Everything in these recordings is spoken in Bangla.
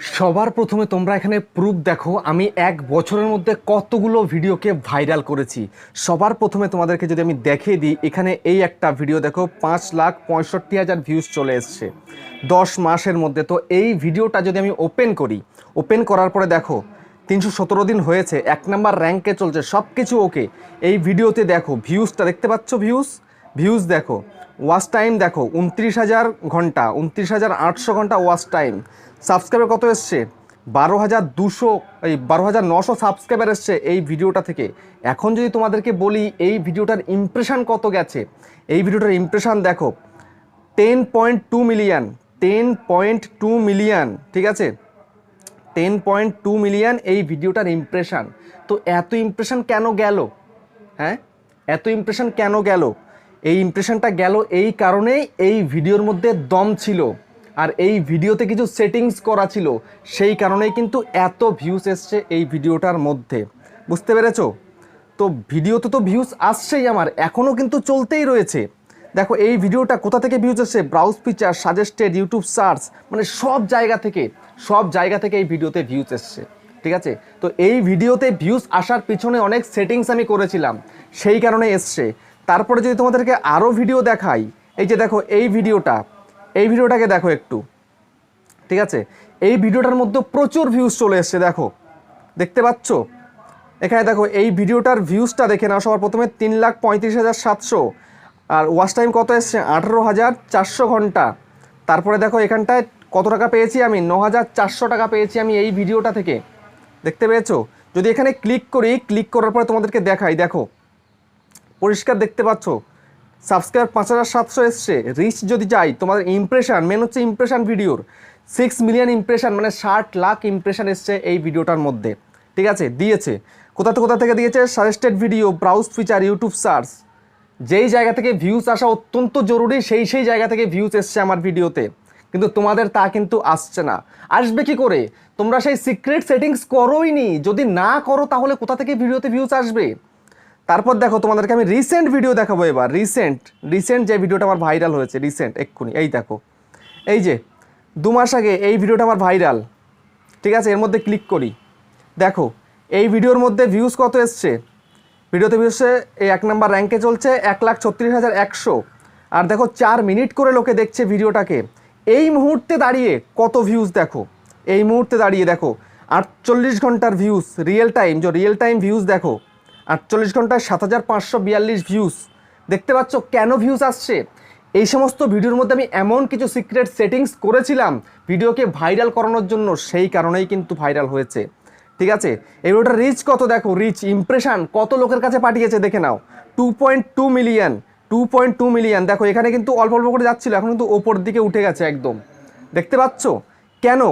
সবার প্রথমে তোমরা এখানে প্রুফ দেখো, আমি এক বছরের মধ্যে কতগুলো ভিডিওকে ভাইরাল করেছি। সবার প্রথমে তোমাদেরকে যদি আমি দেখিয়ে দিই, এখানে এই একটা ভিডিও দেখো, পাঁচ লাখ পঁয়ষট্টি হাজার ভিউজ চলে এসছে। দশ মাসের মধ্যে। তো এই ভিডিওটা যদি আমি ওপেন করি ওপেন করার পরে দেখো, তিনশো সতেরো দিন হয়েছে, এক নাম্বার র্যাঙ্কে চলছে সব কিছু ওকে এই ভিডিওতে দেখো ভিউজটা দেখতে পাচ্ছ ভিউজ ভিউজ দেখো ওয়াচ টাইম দেখো, উনত্রিশ হাজার ঘণ্টা, উনত্রিশ হাজার আটশো ঘণ্টা ওয়াচ টাইম সাবস্ক্রাইবার কত এসছে? বারো হাজার দুশো, এই বারো হাজার নশো সাবস্ক্রাইবার এসছে এই ভিডিওটা থেকে। এখন যদি তোমাদেরকে বলি, এই ভিডিওটার ইমপ্রেশান কত গেছে? এই ভিডিওটার ইমপ্রেশান দেখো ten point two million ten point two million ঠিক আছে? টেন পয়েন্ট টু মিলিয়ন এই ভিডিওটার ইমপ্রেশান তো এত ইমপ্রেশান কেন গেল? হ্যাঁ? এত ইমপ্রেশান কেন গেল? এই ইমপ্রেশনটা গেল এই কারণেই এই ভিডিওর মধ্যে দম ছিল। আর এই ভিডিওতে কিছু সেটিংস করা ছিল, সেই কারণেই কিন্তু এত ভিউস এসছে এই ভিডিওটার মধ্যে। বুঝতে পেরেছ? তো ভিডিওতে তো ভিউজ আসছেই আমার, এখনও কিন্তু চলতেই রয়েছে। দেখো, এই ভিডিওটা কোথা থেকে ভিউজ এসছে? Browse picture suggested YouTube search মানে সব জায়গা থেকে, সব জায়গা থেকে এই ভিডিওতে ভিউজ এসছে। ঠিক আছে? তো এই ভিডিওতে ভিউজ আসার পিছনে অনেক সেটিংস আমি করেছিলাম, সেই কারণে এসছে। তারপরে যদি তোমাদেরকে আরও ভিডিও দেখাই, এই যে দেখো, এই ভিডিওটা এই ভিডিওটাকে দেখো একটু, ঠিক আছে? এই ভিডিওটার মধ্যে প্রচুর ভিউজ চলে এসছে, দেখো, দেখতে পাচ্ছ? এখানে দেখো, এই ভিডিওটার ভিউজটা দেখে নাও, সবার প্রথমে তিন লাখ পঁয়ত্রিশ হাজার সাতশো, আর ওয়াচ টাইম কত এসছে? আঠেরো হাজার চারশো ঘণ্টা। তারপরে দেখো, এখানটায় কত টাকা পেয়েছি আমি? ন হাজার চারশো টাকা পেয়েছি আমি এই ভিডিওটা থেকে। দেখতে পেয়েছ? যদি এখানে ক্লিক করি ক্লিক করার পরে তোমাদেরকে দেখাই, দেখো। পরিষ্কার দেখতে পাচ্ছ? সাবস্ক্রাইব পাঁচ হাজার সাতশো এসছে। রিচ যদি যাই তোমাদের ইমপ্রেশন মেন হচ্ছে ইমপ্রেশন ভিডিওর সিক্স মিলিয়ন ইমপ্রেশন মানে ষাট লাখ ইমপ্রেশন এসছে এই ভিডিওটার মধ্যে। ঠিক আছে? দিয়েছে। কোথা থেকে কোথা থেকে দিয়েছে? Suggested video browse feature YouTube search যেই জায়গা থেকে ভিউজ আসা অত্যন্ত জরুরি, সেই সেই জায়গা থেকে ভিউজ এসছে আমার ভিডিওতে কিন্তু তোমাদের তা কিন্তু আসছে না। আসবে কি করে? তোমরা সেই সিক্রেট সেটিংস করোই নি। যদি না করো, তাহলে কোথা থেকে ভিডিওতে ভিউজ আসবে? তারপর দেখো তোমাদেরকে আমি রিসেন্ট ভিডিও দেখাবো এবার। রিসেন্ট রিসেন্ট যে ভিডিওটা আমার ভাইরাল হয়েছে রিসেন্ট এক্ষুনি। এই দেখো। এই যে, দু মাস আগে এই ভিডিওটা আমার ভাইরাল ঠিক আছে? এর মধ্যে ক্লিক করি। দেখো, এই ভিডিওর মধ্যে ভিউজ কত এসছে? ভিডিওতে ভিউসে এই এক নাম্বার র্যাঙ্কে চলছে এক লাখ ছত্রিশ হাজার একশো। আর দেখো, চার মিনিট করে লোকে দেখছে ভিডিওটাকে এই মুহূর্তে দাঁড়িয়ে কত ভিউজ দেখো? এই মুহূর্তে দাঁড়িয়ে দেখো, আটচল্লিশ ঘণ্টার ভিউজ রিয়েল টাইম যে রিয়েল টাইম ভিউজ দেখো আটচল্লিশ ঘন্টায় সাত হাজার পাঁচশো বিয়াল্লিশ ভিউজ দেখতে পাচ্ছ কেন ভিউজ আসছে? এই সমস্ত ভিডিওর মধ্যে আমি এমন কিছু সিক্রেট সেটিংস করেছিলাম, ভিডিওকে ভাইরাল করানোর জন্য, সেই কারণেই কিন্তু ভাইরাল হয়েছে। ঠিক আছে? এই ভিডিওটা রিচ কত দেখো? রিচ ইমপ্রেশন কত লোকের কাছে পাঠিয়েছে দেখে নাও। Two point two million two point two million দেখো, এখানে কিন্তু অল্প অল্প করে যাচ্ছিল, এখন কিন্তু ওপর দিকে উঠে গেছে একদম। দেখতে পাচ্ছ? কেন?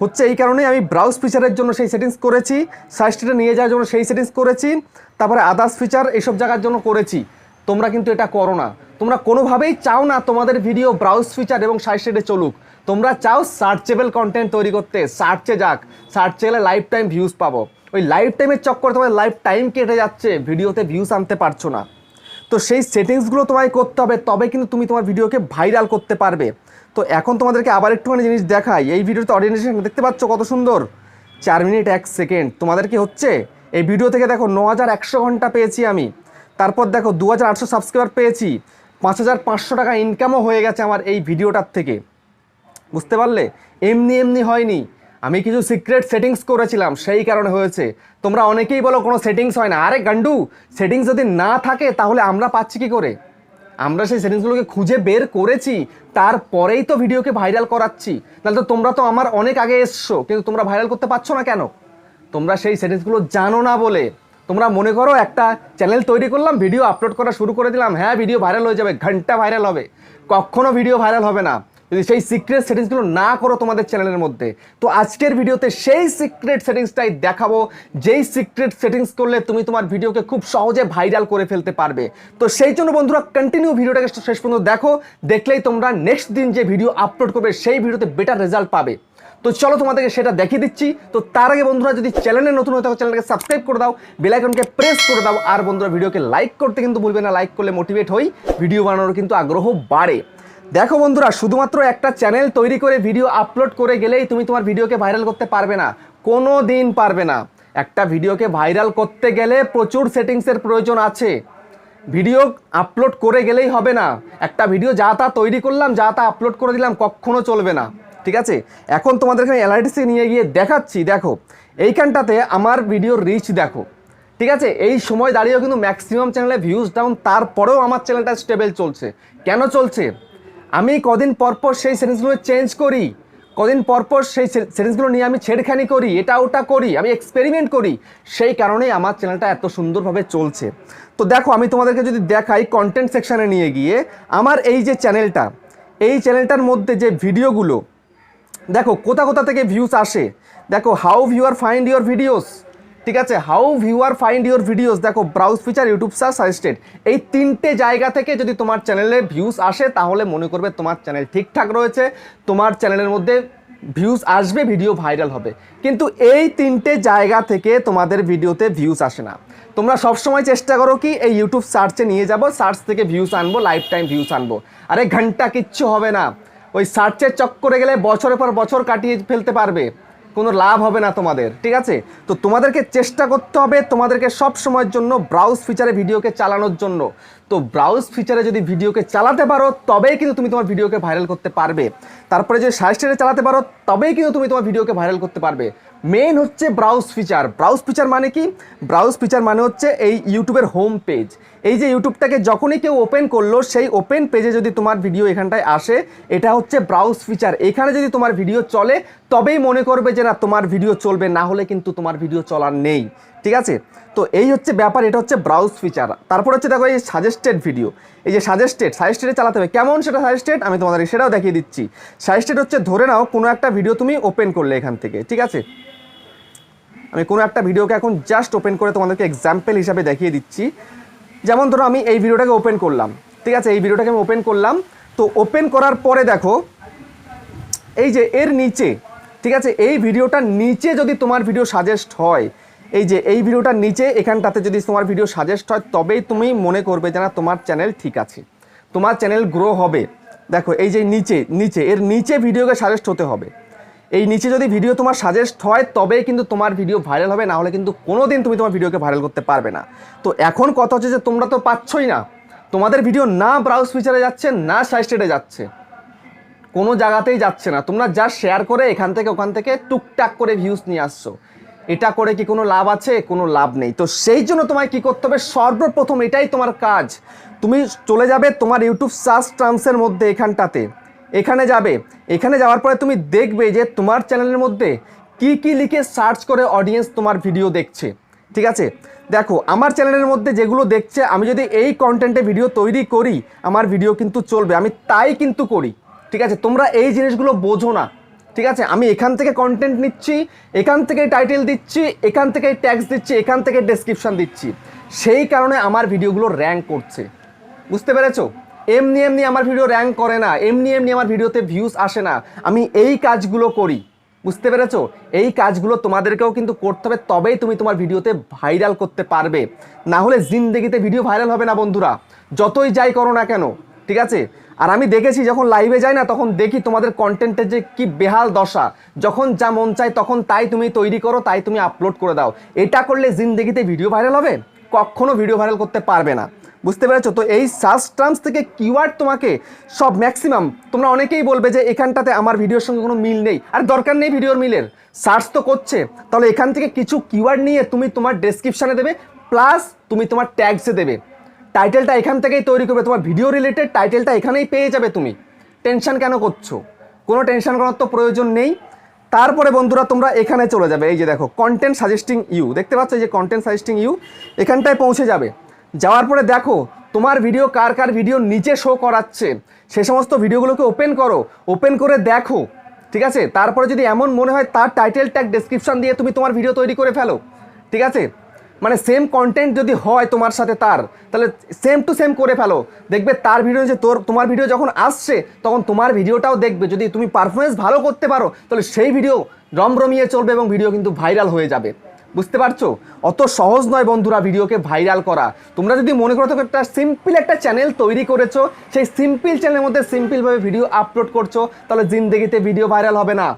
হচ্ছে এই কারণে আমি ব্রাউজ ফিচারের জন্য সেই সেটিংস করেছি সাইস্টেটে নিয়ে যাওয়ার জন্য সেই সেটিংস করেছি, তারপরে আদার্স ফিচার এইসব জায়গার জন্য করেছি। তোমরা কিন্তু এটা করো না। তোমরা কোনোভাবেই চাও না তোমাদের ভিডিও ব্রাউজ ফিচার এবং সাইস্টেটে চলুক। তোমরা চাও সার্চেবল কন্টেন্ট তৈরি করতে। সার্চে যাক। সার্চে গেলে লাইফ টাইম ভিউজ পাবো। ওই লাইফ টাইমের চক্করে তোমাদের লাইফ টাইম কেটে যাচ্ছে। ভিডিওতে ভিউজ আনতে পারছ না। তো সেই সেটিংসগুলো তোমায় করতে হবে। তবে কিন্তু তুমি তোমার ভিডিওকে ভাইরাল করতে পারবে। তো এখন তোমাদেরকে আবার একটুখানি জিনিস দেখাই। এই ভিডিওতে অডিয়েন্সেশন দেখতে পাচ্ছ কত সুন্দর? চার মিনিট, এক সেকেন্ড। তোমাদের কি হচ্ছে? এই ভিডিও থেকে দেখো ন হাজার একশো ঘণ্টা পেয়েছি আমি। তারপর দেখো দু হাজার আটশো সাবস্ক্রাইবার পেয়েছি। পাঁচ হাজার পাঁচশো টাকা ইনকামও হয়ে গেছে আমার এই ভিডিওটার থেকে। বুঝতে পারলে? এমনি এমনি হয়নি। আমি কিছু সিক্রেট সেটিংস করেছিলাম, সেই কারণে হয়েছে। তোমরা অনেকেই বলো কোনো সেটিংস হয় না। আরে গান্ডু সেটিংস যদি না থাকে তাহলে আমরা পাচ্ছি কি করে? আমরা সেই সেটিংসগুলোকে খুঁজে বের করেছি, তারপরেই তো ভিডিওকে ভাইরাল করাচ্ছি। তাহলে তো তোমরা তো আমার অনেক আগে এসছো, কিন্তু তোমরা ভাইরাল করতে পারছ না কেন? তোমরা সেই সেটিংসগুলো জানো না বলে। তোমরা মনে করো একটা চ্যানেল তৈরি করলাম, ভিডিও আপলোড করা শুরু করে দিলাম হ্যাঁ ভিডিও ভাইরাল হয়ে যাবে, ঘণ্টা ভাইরাল হবে। কখনো ভিডিও ভাইরাল হবে না। যদি সেই সিক্রেট সেটিংসগুলো না করো তোমাদের চ্যানেলের মধ্যে, তো আজকের ভিডিওতে সেই সিক্রেট সেটিংসটাই দেখাবো। যেই সিক্রেট সেটিংস করলে তুমি তোমার ভিডিওকে খুব সহজে ভাইরাল করে ফেলতে পারবে। তো সেই জন্য বন্ধুরা কন্টিনিউ ভিডিওটাকে শেষ পর্যন্ত দেখো, দেখলেই তোমরা নেক্সট দিন যে ভিডিও আপলোড করবে, সেই ভিডিওতে বেটার রেজাল্ট পাবে। তো চলো তোমাদেরকে সেটা দেখিয়ে দিচ্ছি। তো তার আগে বন্ধুরা যদি চ্যানেলে নতুন হতে হবে চ্যানেলকে সাবস্ক্রাইব করে দাও বেলাইকনকে প্রেস করে দাও, আর বন্ধুরা ভিডিওকে লাইক করতে কিন্তু ভুলবে না লাইক করলে মোটিভেট হই ভিডিও বানানোর কিন্তু আগ্রহ বাড়ে। দেখো বন্ধুরা, শুধুমাত্র একটা চ্যানেল তৈরি করে ভিডিও আপলোড করে গেলেই তুমি তোমার ভিডিওকে ভাইরাল করতে পারবে না। কোনো দিন পারবে না। একটা ভিডিওকে ভাইরাল করতে গেলে প্রচুর সেটিংসের প্রয়োজন আছে। ভিডিও আপলোড করে গেলেই হবে না। একটা ভিডিও যা তা তৈরি করলাম, যা তা আপলোড করে দিলাম, কখনো চলবে না। ঠিক আছে? এখন তোমাদের এখানে এলআইটিসি নিয়ে গিয়ে দেখাচ্ছি, দেখো। এইখানটাতে আমার ভিডিওর রিচ দেখো। ঠিক আছে? এই সময় দাঁড়িয়েও কিন্তু ম্যাক্সিমাম চ্যানেলে ভিউজ ডাউন তারপরেও আমার চ্যানেলটা স্টেবল চলছে। কেন চলছে? আমি কদিন পরপর সেই সেটিংসগুলো চেঞ্জ করি। কদিন পরপর সেই সেটিংসগুলো নিয়ে আমি ছেড়খানি করি, এটা ওটা করি, আমি এক্সপেরিমেন্ট করি। সেই কারণেই আমার চ্যানেলটা এত সুন্দরভাবে চলছে। তো দেখো, আমি তোমাদেরকে যদি দেখাই কন্টেন্ট সেকশানে নিয়ে গিয়ে, আমার এই যে চ্যানেলটা এই চ্যানেলটার মধ্যে যে ভিডিওগুলো দেখো, কোথা কোথা থেকে ভিউজ আসে? দেখো how viewer find your videos ঠিক আছে? How viewer find your videos দেখো browse feature YouTube search suggested এই তিনটে জায়গা থেকে যদি তোমার চ্যানেলে ভিউজ আসে, তাহলে মনে করবে তোমার চ্যানেল ঠিকঠাক রয়েছে। তোমার চ্যানেলের মধ্যে ভিউজ আসবে ভিডিও ভাইরাল হবে। কিন্তু এই তিনটে জায়গা থেকে তোমাদের ভিডিওতে ভিউজ আসে না। তোমরা সবসময় চেষ্টা করো কি, এই ইউটিউব সার্চে নিয়ে যাব সার্চ থেকে ভিউজ আনব লাইফ টাইম ভিউজ আনব। আরে, ঘণ্টা কিচ্ছু হবে না। ওই সার্চের চক্করে গেলে বছরের পর বছর কাটিয়ে ফেলতে পারবে। কোনো লাভ হবে না তোমাদের, ঠিক আছে? তো তোমাদেরকে চেষ্টা করতে হবে তোমাদেরকে সব সময়ের জন্য ব্রাউজ ফিচারে ভিডিওকে চালানোর জন্য। তো ব্রাউজ ফিচারে যদি ভিডিওকে চালাতে পারো, তবেই কিন্তু তুমি তোমার ভিডিওকে ভাইরাল করতে পারবে। তারপরে যদি সাজেস্টেডে চালাতে পারো, তবেই কিন্তু তুমি তোমার ভিডিওকে ভাইরাল করতে পারবে। মেন হচ্ছে ব্রাউজ ফিচার ব্রাউজ ফিচার মানে কি? ব্রাউজ ফিচার মানে হচ্ছে এই ইউটিউবের হোম পেজ এই যে ইউটিউবটাকে যখনই কেউ ওপেন করল, সেই ওপেন পেজে যদি তোমার ভিডিও এখানটায় আসে, এটা হচ্ছে ব্রাউজ ফিচার এখানে যদি তোমার ভিডিও চলে, তবেই মনে করবে যে না, তোমার ভিডিও চলবে, না হলে কিন্তু তোমার ভিডিও চলার নেই। ঠিক আছে? তো এই হচ্ছে ব্যাপার, এটা হচ্ছে ব্রাউজ ফিচার তারপর হচ্ছে দেখো এই সাজেস্টেড ভিডিও এই যে সাজেস্টেড সাজেস্টেডে চালাতে হবে। কেমন সেটা সাজেস্টেড আমি তোমাদের সেটাও দেখিয়ে দিচ্ছি। সাজেস্টেড হচ্ছে, ধরে নাও, কোনো একটা ভিডিও তুমি ওপেন করলে এখান থেকে। ঠিক আছে? আমি কোনো একটা ভিডিওকে এখন জাস্ট ওপেন করে তোমাদেরকে এক্সাম্পল হিসাবে দেখিয়ে দিচ্ছি। যেমন ধরো আমি এই ভিডিওটাকে ওপেন করলাম, ঠিক আছে? এই ভিডিওটাকে আমি ওপেন করলাম, তো ওপেন করার পরে দেখো, এই যে এর নিচে, ঠিক আছে? এই ভিডিওটার নিচে যদি তোমার ভিডিও সাজেস্ট হয়, এই যে এই ভিডিওটার নিচে, এখানটাতে যদি তোমার ভিডিও সাজেস্ট হয়, তবেই তুমি মনে করবে যে না, তোমার চ্যানেল ঠিক আছে। তোমার চ্যানেল গ্রো হবে। দেখো, এই যে নিচে নিচে, এর নিচে ভিডিওকে সাজেস্ট হতে হবে। এই নিচে যদি ভিডিও তোমার সাজেস্ট হয়, তবেই কিন্তু তোমার ভিডিও ভাইরাল হবে না হলে কিন্তু কোনো দিন তুমি তোমার ভিডিওকে ভাইরাল করতে পারবে না। তো এখন কথা হচ্ছে যে, তোমরা তো পাচ্ছই না। তোমাদের ভিডিও না ব্রাউজ ফিচারে যাচ্ছে, না সাজেস্টেডে যাচ্ছে। কোনো জায়গাতেই যাচ্ছে না। তোমরা যা শেয়ার করে এখান থেকে, ওখান থেকে টুকটাক করে ভিউজ নিয়ে আসছো। এটা করে কি কোনো লাভ আছে? কোনো লাভ নেই। তো সেই জন্য তোমায় কি করতে হবে? সর্বপ্রথম এটাই তোমার কাজ। তুমি চলে যাবে তোমার ইউটিউব সার্চ টার্মসের মধ্যে এখানটাতে। এখানে যাবে। এখানে যাওয়ার পরে তুমি দেখবে যে তোমার চ্যানেলের মধ্যে কি কি লিখে সার্চ করে অডিয়েন্স তোমার ভিডিও দেখছে। ঠিক আছে? দেখো, আমার চ্যানেলের মধ্যে যেগুলো দেখছে, আমি যদি এই কন্টেন্টে ভিডিও তৈরি করি, আমার ভিডিও কিন্তু চলবে। আমি তাই কিন্তু করি। ঠিক আছে? তোমরা এই জিনিসগুলো বোঝো না। ঠিক আছে? আমি এখান থেকে কন্টেন্ট নিচ্ছি, এখান থেকে টাইটেল দিচ্ছি, এখান থেকে ট্যাক্স দিচ্ছি, এখান থেকে ডেসক্রিপশন দিচ্ছি। সেই কারণে আমার ভিডিওগুলো র্যাঙ্ক করছে। বুঝতে পেরেছ? এমনি এমনি আমার ভিডিও র্যাঙ্ক করে না, এমনি এমনি আমার ভিডিওতে ভিউজ আসে না। আমি এই কাজগুলো করি, বুঝতে পেরেছ? এই কাজগুলো তোমাদেরকেও কিন্তু করতে হবে, তবেই তুমি তোমার ভিডিওতে ভাইরাল করতে পারবে। না হলে জিন্দেগিতে ভিডিও ভাইরাল হবে না, বন্ধুরা। যতই যাই করো না কেন, ঠিক আছে? আর আমি দেখেছি যখন লাইভে যাই না, তখন দেখি তোমাদের কন্টেন্টের যে কি বেহাল দশা। যখন যা মন চায়, তখন তাই তুমি তৈরি করো, তাই তুমি আপলোড করে দাও। এটা করলে জিন্দেগিতে ভিডিও ভাইরাল হবে? কখনো ভিডিও ভাইরাল করতে পারবে না। বুঝতে পেরেছ? তো এই সার্চ টার্মস থেকে কিওয়ার্ড তোমাকে সব ম্যাক্সিমাম তোমরা অনেকেই বলবে যে এখানটাতে আমার ভিডিওর সঙ্গে কোনো মিল নেই। আর দরকার নেই ভিডিওর মিলের। সার্চ তো করছে। তাহলে এখান থেকে কিছু কিওয়ার্ড নিয়ে তুমি তোমার ডেসক্রিপশানে দেবে প্লাস তুমি তোমার ট্যাগসে দেবে। টাইটেলটা এখান থেকেই তৈরি করবে। তোমার ভিডিও রিলেটেড টাইটেলটা এখানেই পেয়ে যাবে তুমি। টেনশন কেন করছ? কোনো টেনশন করার তো প্রয়োজন নেই। তারপরে বন্ধুরা তোমরা এখানে চলে যাবে। এই যে দেখো কন্টেন্ট সাজেস্টিং ইউ দেখতে পাচ্ছ যে কন্টেন্ট সাজেস্টিং ইউ এখানটায় পৌঁছে যাবে। যাওয়ার পরে দেখো, তোমার ভিডিও কার কার ভিডিও নিচে শো করাচ্ছে? সে সমস্ত ভিডিওগুলোকে ওপেন করো। ওপেন করে দেখো, ঠিক আছে? তারপরে যদি এমন মনে হয়, তার টাইটেল ট্যাগ ডেসক্রিপশন দিয়ে তুমি তোমার ভিডিও তৈরি করে ফেলো। ঠিক আছে? মানে সেম কন্টেন্ট যদি হয় তোমার সাথে তার, তাহলে সেম টু সেম করে ফেলো। দেখবে তার ভিডিও যে তোর, তোমার ভিডিও যখন আসছে, তখন তোমার ভিডিওটাও দেখবে। যদি তুমি পারফরমেন্স ভালো করতে পারো, তাহলে সেই ভিডিও রমরমিয়ে চলবে এবং ভিডিও কিন্তু ভাইরাল হয়ে যাবে। বুঝতে পারছ? অত সহজ নয় বন্ধুরা ভিডিওকে ভাইরাল করা। তোমরা যদি মনে করো তো একটা সিম্পল একটা চ্যানেল তৈরি করেছ, সেই সিম্পল চ্যানেলের মধ্যে সিম্পলভাবে ভিডিও আপলোড করছ, তাহলে জিন্দগিতে ভিডিও ভাইরাল হবে না।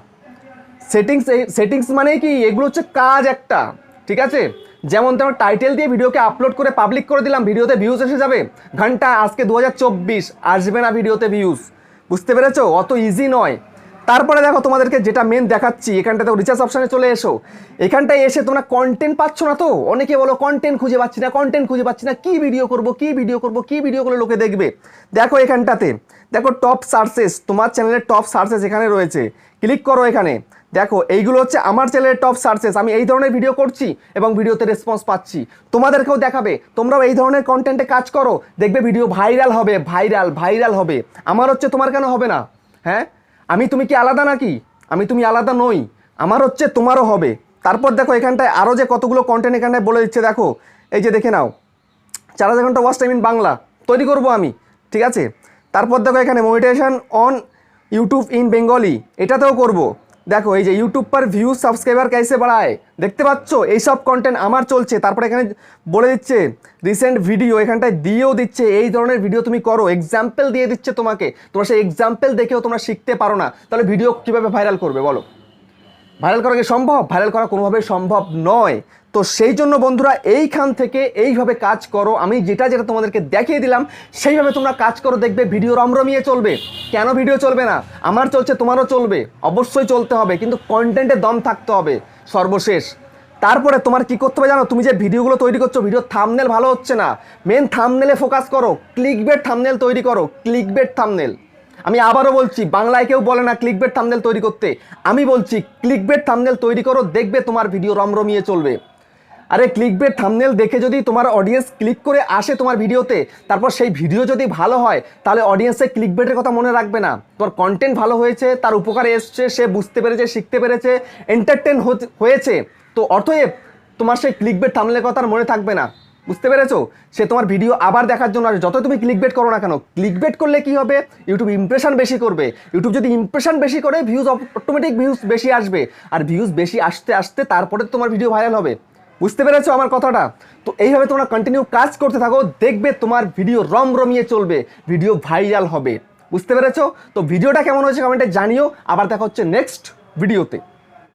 সেটিংস এই সেটিংস মানে কি? এগুলো হচ্ছে কাজ একটা। ঠিক আছে? যেমন তোমার টাইটেল দিয়ে ভিডিওকে আপলোড করে পাবলিক করে দিলাম, ভিডিওতে ভিউজ এসে যাবে। ঘণ্টা আজকে দু হাজার চব্বিশ, আসবে না ভিডিওতে ভিউজ বুঝতে পেরেছ? অত ইজি নয়। তারপরে দেখো তোমাদেরকে যেটা মেন দেখাচ্ছি এখানটা তো রিচার্জ অপশানে চলে এসো। এখানটায় এসে তোমরা কন্টেন্ট পাচ্ছ না তো? অনেকে বলো কন্টেন্ট খুঁজে পাচ্ছি না কন্টেন্ট খুঁজে পাচ্ছি না। কি ভিডিও করব, কি ভিডিও করব, কি ভিডিও করলে লোকে দেখবে? দেখো এখানটাতে। দেখো টপ সার্চেস তোমার চ্যানেলের টপ সার্চেস এখানে রয়েছে। ক্লিক করো এখানে। দেখো, এইগুলো হচ্ছে আমার চ্যানেলের টপ সার্চেস আমি এই ধরনের ভিডিও করছি এবং ভিডিওতে রেসপন্স পাচ্ছি। তোমাদেরকেও দেখাবে। তোমরাও এই ধরনের কন্টেন্টে কাজ করো। দেখবে ভিডিও ভাইরাল হবে ভাইরাল ভাইরাল হবে। আমার হচ্ছে তোমার কেন হবে না? হ্যাঁ? আমি তুমি কি আলাদা নাকি? আমি তুমি আলাদা নই। আমার হচ্ছে তোমারও হবে। তারপর দেখো, এখানটায় আরও যে কতগুলো কন্টেন্ট এখানটায় বলে দিচ্ছে, দেখো। এই যে দেখে নাও। চার হাজার ঘণ্টা ওয়াচ টাইম ইন বাংলা। তৈরি করব আমি, ঠিক আছে? তারপর দেখো এখানে monetization on YouTube in Bengali এটাতেও করব। দেখো, এই যে ইউটিউব পার ভিউ সাবস্ক্রাইবার কাইসে বাড়ায়। দেখতে পাচ্ছ? এইসব কন্টেন্ট আমার চলছে। তারপরে এখানে বলে দিচ্ছে রিসেন্ট ভিডিও এখানটায় দিয়েও দিচ্ছে। এই ধরনের ভিডিও তুমি করো। এক্সাম্পল দিয়ে দিচ্ছে তোমাকে। তোমরা সেই এক্সাম্পল দেখেও তোমরা শিখতে পারো না। তাহলে ভিডিও কীভাবে ভাইরাল করবে বলো? ভাইরাল করা কি সম্ভব? ভাইরাল করা কোনোভাবেই সম্ভব নয়। তো সেই জন্য বন্ধুরা, এইখান থেকে এইভাবে কাজ করো। আমি যেটা যেটা তোমাদেরকে দেখিয়ে দিলাম, সেইভাবে তোমরা কাজ করো, দেখবে ভিডিও রমরমিয়ে চলবে। কেন ভিডিও চলবে না? আমার চলছে, তোমারও চলবে। অবশ্যই চলতে হবে, কিন্তু কন্টেন্টে দম থাকতে হবে, সর্বশেষ। তারপরে তোমার কি করতে হবে জানো? তুমি যে ভিডিওগুলো তৈরি করছ, ভিডিও থামনেল ভালো হচ্ছে না। মেন থামনেলে ফোকাস করো ক্লিক ক্লিকবেট থামনেল তৈরি করো ক্লিক ক্লিকবেট থামনেল আমি আবারও বলছি, বাংলায় কেউ বলে না ক্লিক ক্লিকবেট থামনেল তৈরি করতে। আমি বলছি ক্লিক ক্লিকবেট থামনেল তৈরি করো, দেখবে তোমার ভিডিও রমরমিয়ে চলবে। আরে ক্লিকবেট থামনেল দেখে যদি তোমার অডিয়েন্স ক্লিক করে আসে তোমার ভিডিওতে, তারপর সেই ভিডিও যদি ভালো হয়, তাহলে অডিয়েন্সে ক্লিকবেটের কথা মনে রাখবে না। তোমার কন্টেন্ট ভালো হয়েছে, তার উপকারে এসছে, সে বুঝতে পেরেছে, শিখতে পেরেছে এন্টারটেন হয়েছে। তো অতএব তোমার সেই ক্লিকবেট থামনেলের কথা আর মনে থাকবে না। বুঝতে পেরেছ? সে তোমার ভিডিও আবার দেখার জন্য আসে যত তুমি ক্লিকবেট করো না কেন ক্লিকবেট করলে কি হবে? ইউটিউব ইমপ্রেশন বেশি করবে। ইউটিউব যদি ইমপ্রেশন বেশি করে ভিউজ অটোমেটিক ভিউজ বেশি আসবে। আর ভিউজ বেশি আসতে আসতে তারপরে তোমার ভিডিও ভাইরাল হবে। বুঝতে পেরেছ আমার কথাটা? তো এইভাবে তোমরা কন্টিনিউ কাজ করতে থাকো, দেখবে তোমার ভিডিও রম রমিয়ে চলবে ভিডিও ভাইরাল হবে। বুঝতে পেরেছ? তো ভিডিওটা কেমন হয়েছে কমেন্টে জানিও, আবার দেখা হচ্ছে নেক্সট ভিডিওতে